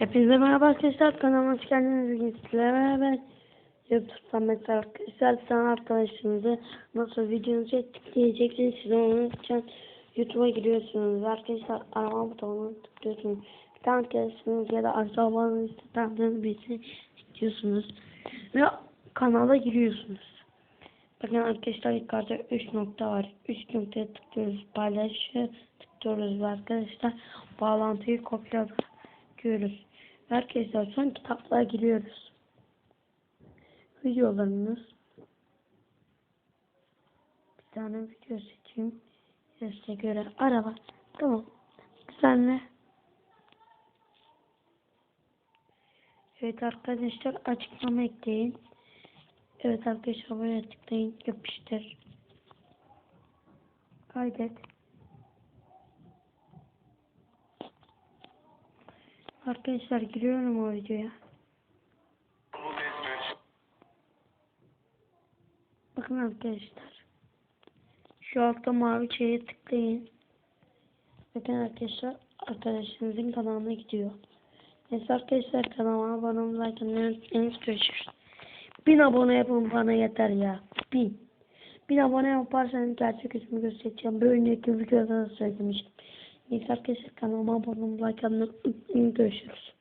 Hepinize merhaba arkadaşlar. Kanalıma hoş geldiniz. Bugün sizlerle beraber YouTube'dan mesela arkadaşlar sana arkadaşınızı nasıl videonuzu etikleyeceksiniz. Size onun için YouTube'a giriyorsunuz. Arkadaşlar arama butonuna tıklıyorsunuz. Bir tane arkadaşınız ya da bazı istedenleriniz birisi istiyorsunuz. Ve kanala giriyorsunuz. Bakın arkadaşlar yukarıda 3 nokta var. 3 noktaya tıklıyoruz. Paylaşı tıklıyoruz ve arkadaşlar bağlantıyı kopyalıyoruz. Arkadaşlar son kitaplığa giriyoruz. Videolarınız. Bir tane video seçeyim. Size göre araba. Tamam. Düzenle. Evet arkadaşlar açıklama ekleyin. Evet arkadaşlar buraya tıklayın. Yapıştır. Kaydet. Arkadaşlar giriyorum o videoya. Bakın arkadaşlar. Şu altta mavi şeye tıklayın. Bakın arkadaşlar arkadaşınızın kanalına gidiyor. Neyse arkadaşlar kanalıma abone olmayı unutmayın. Görüşürüz. Bin abone yapın bana yeter ya. Bin. Bin abone yaparsanız gerçek ismi göstereceğim. Bir önceki videoda da söylemiştim. Neyse arkadaşlar kanalıma abone olmayı unutmayın. Görüşürüz.